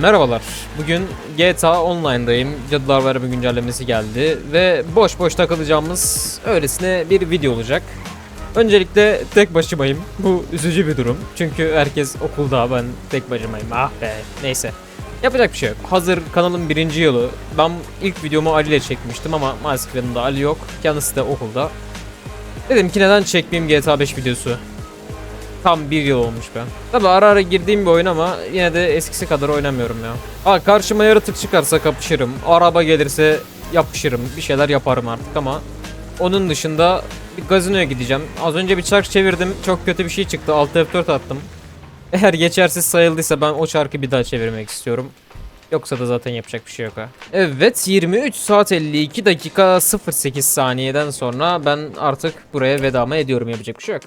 Merhabalar. Bugün GTA Online'dayım. Cadılar Bayramı güncellemesi geldi ve boş boş takılacağımız öylesine bir video olacak. Öncelikle tek başımayım. Bu üzücü bir durum. Çünkü herkes okulda ben tek başımayım. Ah be. Neyse. Yapacak bir şey yok. Hazır kanalın birinci yılı. Ben ilk videomu Ali ile çekmiştim ama maalesef yanımda Ali yok. Kendisi de okulda. Dedim ki neden çekmeyeyim GTA 5 videosu. Tam bir yıl olmuş be. Tabi ara ara girdiğim bir oyun ama yine de eskisi kadar oynamıyorum ya. Ha karşıma yaratık çıkarsa kapışırım. Araba gelirse yapışırım. Bir şeyler yaparım artık ama onun dışında bir gazinoya gideceğim. Az önce bir çark çevirdim. Çok kötü bir şey çıktı. Alt F4 attım. Eğer geçersiz sayıldıysa ben o çarkı bir daha çevirmek istiyorum. Yoksa da zaten yapacak bir şey yok ha. Evet 23 saat 52 dakika 08 saniyeden sonra ben artık buraya vedama ediyorum yapacak bir şey yok.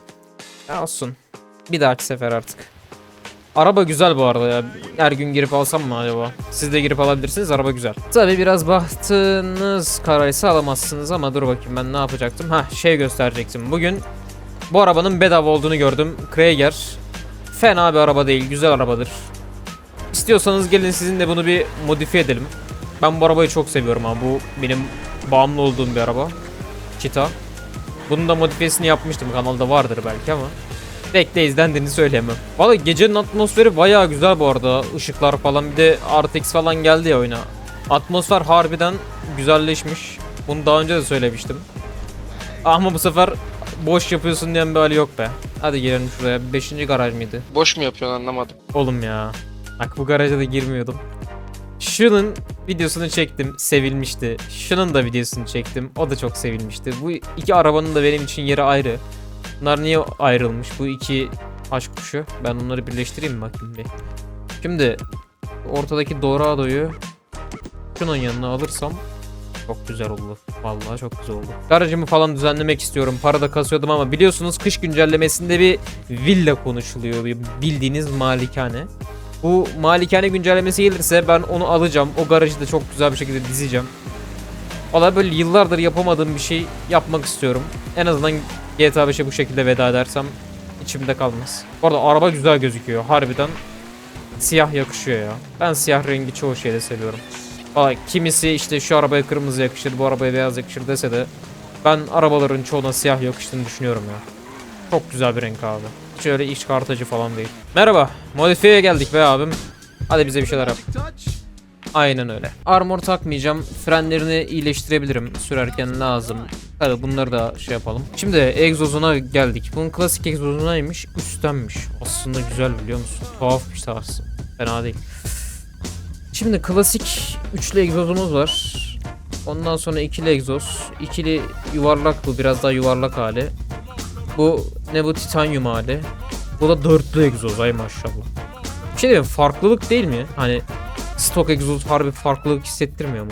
Ya olsun. Bir dahaki sefer artık. Araba güzel bu arada ya. Her gün girip alsam mı acaba? Siz de girip alabilirsiniz. Araba güzel. Tabi biraz bahtınız karaysa alamazsınız ama dur bakayım ben ne yapacaktım? Ha şey gösterecektim. Bugün bu arabanın bedava olduğunu gördüm. Krieger. Fena bir araba değil. Güzel arabadır. İstiyorsanız gelin sizinle bunu bir modifiye edelim. Ben bu arabayı çok seviyorum ama bu benim bağımlı olduğum bir araba. Cheetah. Bunun da modifiyesini yapmıştım. Kanalda vardır belki ama. Pek de izlendiğini söyleyemem. Valla gecenin atmosferi bayağı güzel bu arada. Işıklar falan bir de RTX falan geldi ya oyuna. Atmosfer harbiden güzelleşmiş. Bunu daha önce de söylemiştim. Ama bu sefer boş yapıyorsun diyen bir hali yok be. Hadi girelim şuraya. Beşinci garaj mıydı? Boş mu yapıyorsun anlamadım. Oğlum ya. Bak bu garaja da girmiyordum. Şunun videosunu çektim. Sevilmişti. Şunun da videosunu çektim. O da çok sevilmişti. Bu iki arabanın da benim için yeri ayrı. Bunlar niye ayrılmış? Bu iki aşk kuşu. Ben onları birleştireyim mi bakayım bir. Şimdi ortadaki Dorado'yu şunun yanına alırsam çok güzel oldu. Vallahi çok güzel oldu. Garajımı falan düzenlemek istiyorum. Para da kasıyordum ama biliyorsunuz kış güncellemesinde bir villa konuşuluyor. Bir bildiğiniz malikane. Bu malikane güncellemesi gelirse ben onu alacağım. O garajı da çok güzel bir şekilde dizeceğim. Valla böyle yıllardır yapamadığım bir şey yapmak istiyorum. En azından GTA 5'e bu şekilde veda edersem içimde kalmaz. Bu arada araba güzel gözüküyor. Harbiden siyah yakışıyor ya. Ben siyah rengi çoğu şeyde seviyorum. Valla kimisi işte şu arabaya kırmızı yakışır, bu arabaya beyaz yakışır dese de ben arabaların çoğuna siyah yakıştığını düşünüyorum ya. Çok güzel bir renk abi. Hiç öyle iç çıkartıcı falan değil. Merhaba. Modifiyeye geldik be abim. Hadi bize bir şeyler yap. Aynen öyle. Armor takmayacağım. Frenlerini iyileştirebilirim. Sürerken lazım. Hadi bunları da şey yapalım. Şimdi egzozuna geldik. Bunun klasik egzozu neymiş? Üsttenmiş. Aslında güzel biliyor musun? Tuhaf bir tarzı. Fena değil. Şimdi klasik üçlü egzozumuz var. Ondan sonra ikili egzoz. İkili yuvarlak bu. Biraz daha yuvarlak hali. Bu ne bu titanyum hali. Bu da dörtlü egzoz ay maşallah. Bir şey diyeyim farklılık değil mi? Hani stok egzoz harbi farklılık hissettirmiyor mu?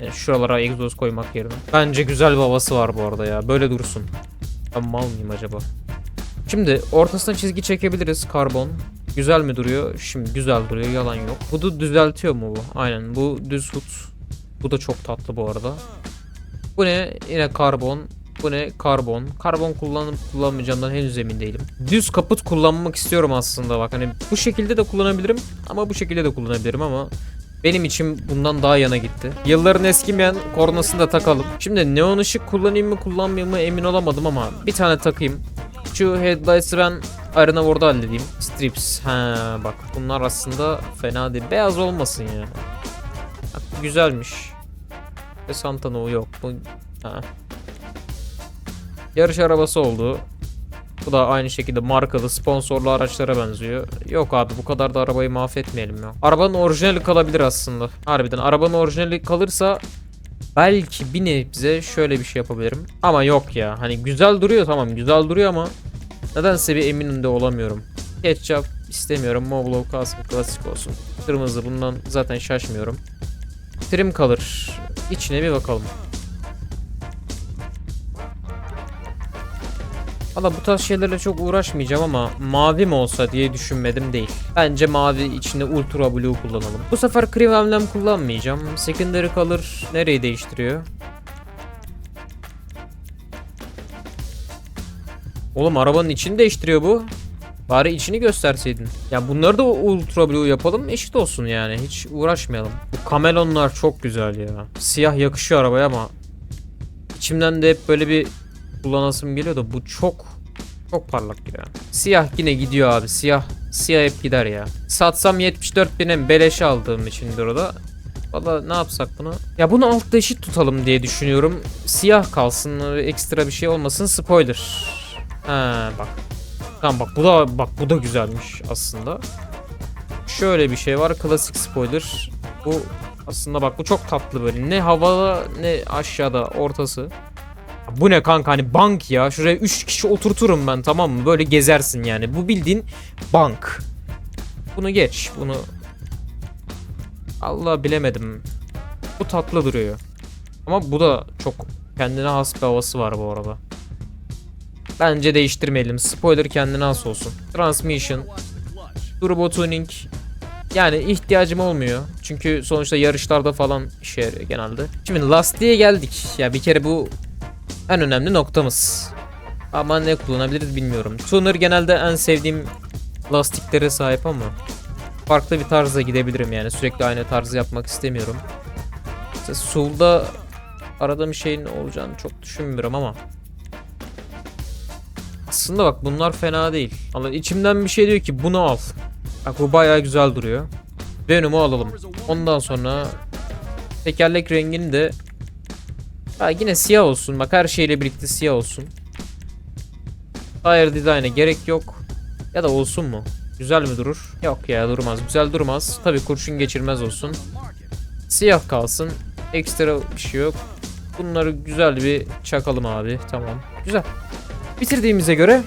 Yani şuralara egzoz koymak yerine. Bence güzel bir havası var bu arada ya. Böyle dursun. Ben mal mıyım acaba? Şimdi ortasına çizgi çekebiliriz karbon. Güzel mi duruyor? Şimdi güzel duruyor yalan yok. Bu da düzeltiyor mu bu? Aynen bu düz hut. Bu da çok tatlı bu arada. Bu ne? Yine karbon. Bu ne? Karbon. Karbon kullanıp kullanmayacağımdan henüz emin değilim. Düz kaput kullanmak istiyorum aslında bak. Hani bu şekilde de kullanabilirim ama bu şekilde de kullanabilirim ama benim için bundan daha yana gitti. Yılların eskimeyen kornasını da takalım. Şimdi neon ışık kullanayım mı kullanmayayım mı emin olamadım ama bir tane takayım. Şu headlights'ı ben Arena Ward'da halledeyim. Strips. Ha bak bunlar aslında fena değil. Beyaz olmasın ya. Bak, güzelmiş. Ve Santano yok. Bu ha. Yarış arabası oldu. Bu da aynı şekilde markalı sponsorlu araçlara benziyor. Yok abi bu kadar da arabayı mahvetmeyelim ya. Arabanın orijinali kalabilir aslında. Harbiden arabanın orijinali kalırsa belki bir nebze şöyle bir şey yapabilirim. Ama yok ya. Hani güzel duruyor tamam güzel duruyor ama nedense bir eminim de olamıyorum. Ketchup istemiyorum. Moblo kalsın klasik olsun. Kırmızı bundan zaten şaşmıyorum. Trim kalır. İçine bir bakalım. Valla bu tarz şeylerle çok uğraşmayacağım ama mavi mi olsa diye düşünmedim değil. Bence mavi içinde ultra blue kullanalım. Bu sefer cream emblem kullanmayacağım. Secondary color nereyi değiştiriyor? Oğlum arabanın içini değiştiriyor bu. Bari içini gösterseydin. Ya bunları da ultra blue yapalım eşit olsun yani. Hiç uğraşmayalım. Bu kamelonlar çok güzel ya. Siyah yakışıyor arabaya ama içimden de hep böyle bir kullanasım geliyor da bu çok çok parlak ya. Siyah yine gidiyor abi. Siyah siyah hep gider ya. Satsam 74 bine beleş aldığım içindir o da. Valla ne yapsak bunu? Ya bunu altta eşit tutalım diye düşünüyorum. Siyah kalsın, ekstra bir şey olmasın. Spoiler. Ha bak. Tamam bak bu da bak bu da güzelmiş aslında. Şöyle bir şey var. Klasik spoiler. Bu aslında bak bu çok tatlı böyle. Ne havada ne aşağıda ortası. Bu ne kanka hani bank ya. Şuraya 3 kişi oturturum ben tamam mı? Böyle gezersin yani. Bu bildiğin bank. Bunu geç. Bunu Allah bilemedim. Bu tatlı duruyor. Ama bu da çok kendine has bir havası var bu arada. Bence değiştirmeyelim. Spoiler kendine has olsun. Transmission, turbo tuning. Yani ihtiyacım olmuyor. Çünkü sonuçta yarışlarda falan işe yarıyor genelde. Şimdi lastiğe geldik. Ya bir kere bu en önemli noktamız. Ama ne kullanabiliriz bilmiyorum. Tuner genelde en sevdiğim lastiklere sahip ama farklı bir tarza gidebilirim yani. Sürekli aynı tarzı yapmak istemiyorum. İşte Sul'da aradığım şeyin olacağını çok düşünmüyorum ama aslında bak bunlar fena değil. Allah içimden bir şey diyor ki bunu al. Bak bu bayağı güzel duruyor. Venom'u alalım. Ondan sonra tekerlek rengini de ha, yine siyah olsun. Bak her şeyle birlikte siyah olsun. Tire design'e gerek yok. Ya da olsun mu? Güzel mi durur? Yok ya durmaz. Güzel durmaz. Tabi kurşun geçirmez olsun. Siyah kalsın. Ekstra bir şey yok. Bunları güzel bir çakalım abi. Tamam. Güzel. Bitirdiğimize göre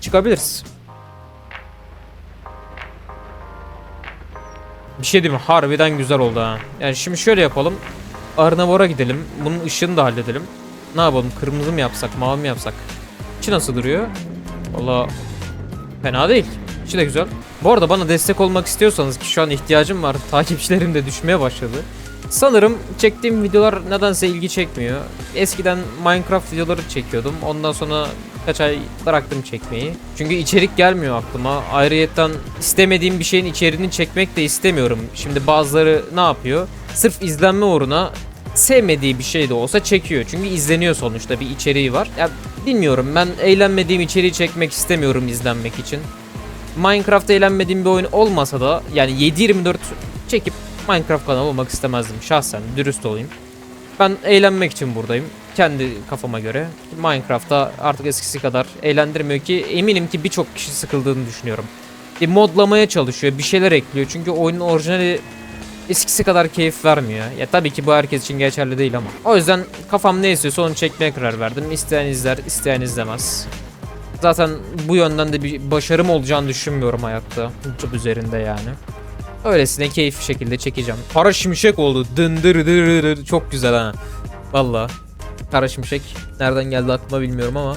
çıkabiliriz. Bir şey diyeyim mi? Harbiden güzel oldu ha. Yani şimdi şöyle yapalım. Arnavor'a gidelim. Bunun ışığını da halledelim. Ne yapalım? Kırmızı mı yapsak? Mavi mi yapsak? İçi nasıl duruyor? Valla fena değil. İçi de güzel. Bu arada bana destek olmak istiyorsanız ki şu an ihtiyacım var. Takipçilerim de düşmeye başladı. Sanırım çektiğim videolar nedense ilgi çekmiyor. Eskiden Minecraft videoları çekiyordum. Ondan sonra kaç ay bıraktım çekmeyi. Çünkü içerik gelmiyor aklıma. Ayrıyetten istemediğim bir şeyin içeriğini çekmek de istemiyorum. Şimdi bazıları ne yapıyor? Sırf izlenme uğruna sevmediği bir şey de olsa çekiyor. Çünkü izleniyor sonuçta bir içeriği var. Ya bilmiyorum ben eğlenmediğim içeriği çekmek istemiyorum izlenmek için. Minecraft eğlenmediğim bir oyun olmasa da yani 7-24 çekip Minecraft kanalı olmak istemezdim şahsen dürüst olayım. Ben eğlenmek için buradayım. Kendi kafama göre. Minecraft'ta artık eskisi kadar eğlendirmiyor ki eminim ki birçok kişi sıkıldığını düşünüyorum. Bir modlamaya çalışıyor, bir şeyler ekliyor. Çünkü oyunun orijinali eskisi kadar keyif vermiyor. Ya tabii ki bu herkes için geçerli değil ama. O yüzden kafam ne istiyorsa onu çekmeye karar verdim. İsteyen izler, isteyen izlemez. Zaten bu yönden de bir başarım olacağını düşünmüyorum hayatta. YouTube üzerinde yani. Öylesine keyifli şekilde çekeceğim. Kara şimşek oldu. Dındır dır dır. Çok güzel ha. Valla. Kara şimşek nereden geldi aklıma bilmiyorum ama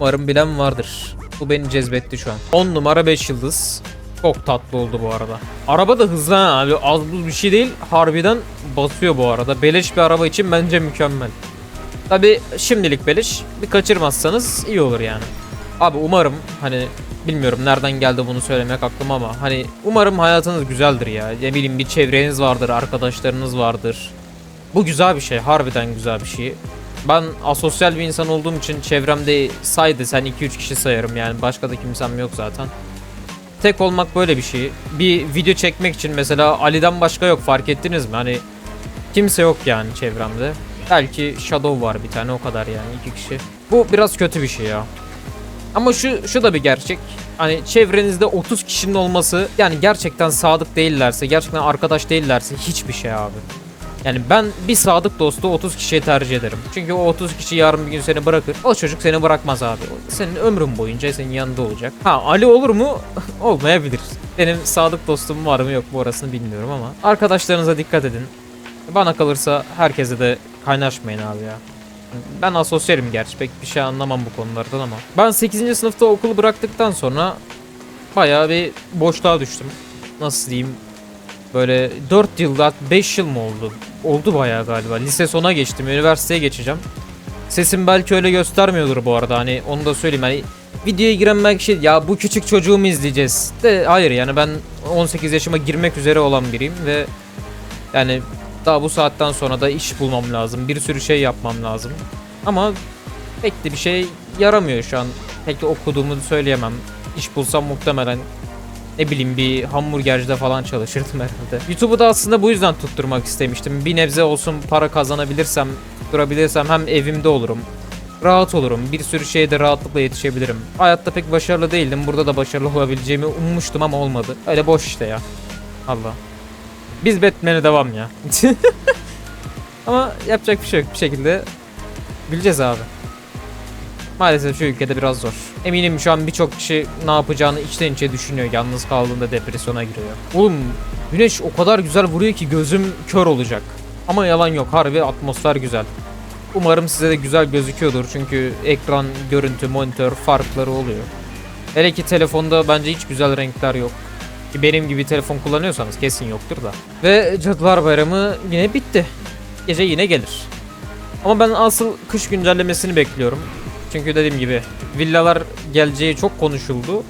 umarım bilen vardır. Bu beni cezbetti şu an. 10 numara 5 yıldız. Çok tatlı oldu bu arada. Araba da hızlı ha abi. Az buz bir şey değil. Harbiden basıyor bu arada. Beleş bir araba için bence mükemmel. Tabi şimdilik beleş. Bir kaçırmazsanız iyi olur yani. Abi umarım hani bilmiyorum nereden geldi bunu söylemek aklıma ama hani umarım hayatınız güzeldir ya. Ne bileyim bir çevreniz vardır, arkadaşlarınız vardır. Bu güzel bir şey, harbiden güzel bir şey. Ben asosyal bir insan olduğum için çevremde say desen 2-3 kişi sayarım yani başka da kimsem yok zaten. Tek olmak böyle bir şey. Bir video çekmek için mesela Ali'den başka yok fark ettiniz mi? Hani kimse yok yani çevremde. Belki Shadow var bir tane o kadar yani iki kişi. Bu biraz kötü bir şey ya. Ama şu şu da bir gerçek. Hani çevrenizde 30 kişinin olması yani gerçekten sadık değillerse, gerçekten arkadaş değillerse hiçbir şey abi. Yani ben bir sadık dostu 30 kişiye tercih ederim. Çünkü o 30 kişi yarın bir gün seni bırakır. O çocuk seni bırakmaz abi. Senin ömrün boyunca senin yanında olacak. Ha Ali olur mu? Olmayabilir. Benim sadık dostum var mı yok mu orasını bilmiyorum ama. Arkadaşlarınıza dikkat edin. Bana kalırsa herkese de kaynaşmayın abi ya. Ben asosyalim gerçi pek bir şey anlamam bu konulardan ama. Ben 8. sınıfta okulu bıraktıktan sonra bayağı bir boşluğa düştüm. Nasıl diyeyim? Böyle 4 yılda 5 yıl mı oldu? Oldu bayağı galiba. Lise sona geçtim. Üniversiteye geçeceğim. Sesim belki öyle göstermiyordur bu arada. Hani onu da söyleyeyim. Hani videoya giren belki şey ya bu küçük çocuğu mu izleyeceğiz? De hayır yani ben 18 yaşıma girmek üzere olan biriyim ve yani daha bu saatten sonra da iş bulmam lazım. Bir sürü şey yapmam lazım. Ama pek de bir şey yaramıyor şu an. Pek de okuduğumu söyleyemem. İş bulsam muhtemelen ne bileyim bir hamburgercide falan çalışırdım herhalde. YouTube'u da aslında bu yüzden tutturmak istemiştim. Bir nebze olsun para kazanabilirsem, tutturabilirsem hem evimde olurum. Rahat olurum. Bir sürü şeye de rahatlıkla yetişebilirim. Hayatta pek başarılı değildim. Burada da başarılı olabileceğimi ummuştum ama olmadı. Öyle boş işte ya. Allah. Biz Batman'e devam ya. ama yapacak bir şey yok. Bir şekilde bileceğiz abi. Maalesef şu ülkede biraz zor. Eminim şu an birçok kişi ne yapacağını içten içe düşünüyor. Yalnız kaldığında depresyona giriyor. Oğlum güneş o kadar güzel vuruyor ki gözüm kör olacak. Ama yalan yok harbi atmosfer güzel. Umarım size de güzel gözüküyordur çünkü ekran, görüntü, monitör farkları oluyor. Hele ki telefonda bence hiç güzel renkler yok. Ki benim gibi telefon kullanıyorsanız kesin yoktur da. Ve Cadılar Bayramı yine bitti. Gece yine gelir. Ama ben asıl kış güncellemesini bekliyorum. Çünkü dediğim gibi villalar geleceği çok konuşuldu.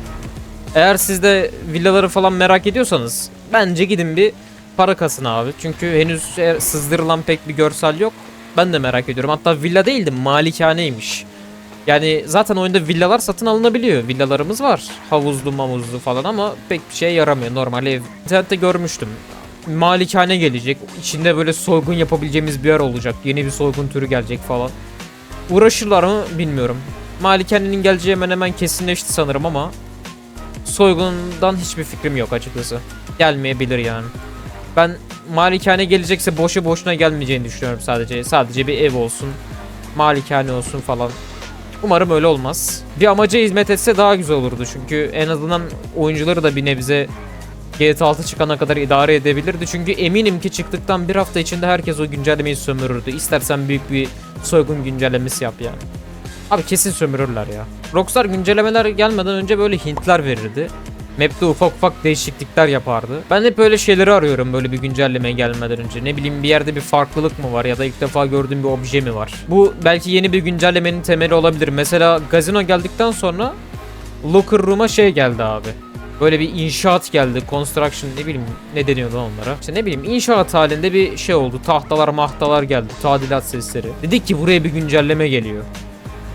Eğer siz de villaları falan merak ediyorsanız bence gidin bir para kasın abi. Çünkü henüz e, sızdırılan pek bir görsel yok. Ben de merak ediyorum. Hatta villa değildi malikaneymiş. Yani zaten oyunda villalar satın alınabiliyor. Villalarımız var. Havuzlu mamuzlu falan ama pek bir şeye yaramıyor. Normal ev. İnternette görmüştüm. Malikane gelecek. İçinde böyle soygun yapabileceğimiz bir yer olacak. Yeni bir soygun türü gelecek falan. Uğraşırlar mı bilmiyorum. Malikanenin geleceği hemen hemen kesinleşti sanırım ama soygundan hiçbir fikrim yok açıkçası. Gelmeyebilir yani. Ben malikane gelecekse boşu boşuna gelmeyeceğini düşünüyorum sadece. Sadece bir ev olsun, malikane olsun falan. Umarım öyle olmaz. Bir amaca hizmet etse daha güzel olurdu çünkü en azından oyuncuları da bir nebze GTA 6 çıkana kadar idare edebilirdi. Çünkü eminim ki çıktıktan bir hafta içinde herkes o güncellemeyi sömürürdü. İstersen büyük bir soygun güncellemesi yap yani. Abi kesin sömürürler ya. Rockstar güncellemeler gelmeden önce böyle hintler verirdi. Map'te ufak ufak değişiklikler yapardı. Ben hep böyle şeyleri arıyorum böyle bir güncelleme gelmeden önce. Ne bileyim bir yerde bir farklılık mı var ya da ilk defa gördüğüm bir obje mi var? Bu belki yeni bir güncellemenin temeli olabilir. Mesela gazino geldikten sonra Locker Room'a şey geldi abi. Böyle bir inşaat geldi. Construction ne bileyim ne deniyordu onlara. İşte ne bileyim inşaat halinde bir şey oldu. Tahtalar mahtalar geldi. Tadilat sesleri. Dedik ki buraya bir güncelleme geliyor.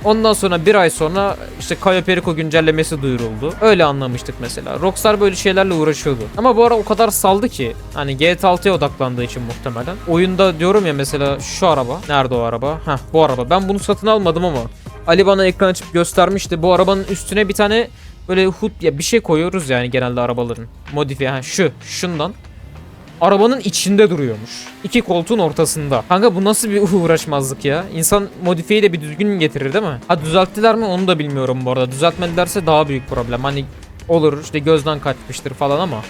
Ondan sonra bir ay sonra işte Cayo Perico güncellemesi duyuruldu. Öyle anlamıştık mesela. Rockstar böyle şeylerle uğraşıyordu. Ama bu ara o kadar saldı ki hani GTA 6'ya odaklandığı için muhtemelen. Oyunda diyorum ya mesela şu araba. Nerede o araba? Heh bu araba. Ben bunu satın almadım ama Ali bana ekran açıp göstermişti. Bu arabanın üstüne bir tane böyle hood ya bir şey koyuyoruz yani genelde arabaların. Modifiye ha şu şundan. Arabanın içinde duruyormuş. İki koltuğun ortasında. Kanka bu nasıl bir uğraşmazlık ya? İnsan modifiyeyi de bir düzgün getirir değil mi? Ha düzelttiler mi onu da bilmiyorum bu arada. Düzeltmedilerse daha büyük problem. Hani olur işte gözden kaçmıştır falan ama.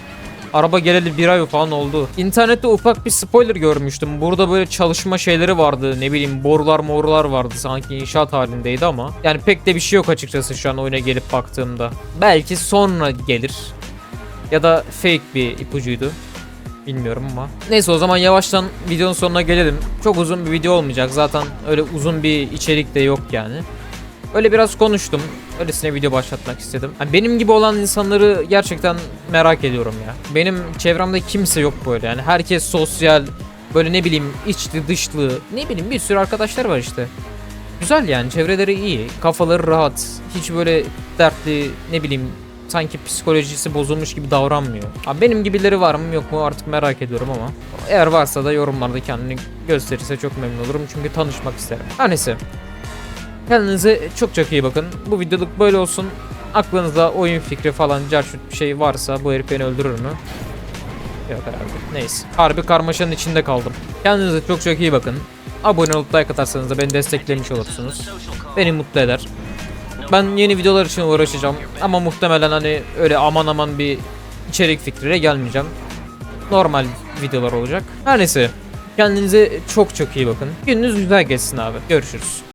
Araba geleli bir ay falan oldu. İnternette ufak bir spoiler görmüştüm. Burada böyle çalışma şeyleri vardı. Ne bileyim borular morular vardı. Sanki inşaat halindeydi ama. Yani pek de bir şey yok açıkçası şu an oyuna gelip baktığımda. Belki sonra gelir. Ya da fake bir ipucuydu. Bilmiyorum ama. Neyse o zaman yavaştan videonun sonuna gelelim. Çok uzun bir video olmayacak. Zaten öyle uzun bir içerik de yok yani. Öyle biraz konuştum. Öylesine video başlatmak istedim. Yani benim gibi olan insanları gerçekten merak ediyorum ya. Benim çevremde kimse yok böyle yani. Herkes sosyal, böyle ne bileyim içli dışlı, ne bileyim bir sürü arkadaşlar var işte. Güzel yani çevreleri iyi, kafaları rahat, hiç böyle dertli ne bileyim sanki psikolojisi bozulmuş gibi davranmıyor. Abi benim gibileri var mı yok mu artık merak ediyorum ama eğer varsa da yorumlarda kendini gösterirse çok memnun olurum çünkü tanışmak isterim. Her neyse. Kendinize çok çok iyi bakın. Bu videoluk böyle olsun. Aklınızda oyun fikri falan carşut bir şey varsa bu herif beni öldürür mü? Yok herhalde. Neyse. Harbi karmaşanın içinde kaldım. Kendinize çok çok iyi bakın. Abone olup like atarsanız da beni desteklemiş olursunuz. Beni mutlu eder. Ben yeni videolar için uğraşacağım ama muhtemelen hani öyle aman aman bir içerik fikriyle gelmeyeceğim. Normal videolar olacak. Her neyse. Kendinize çok çok iyi bakın. Gününüz güzel geçsin abi. Görüşürüz.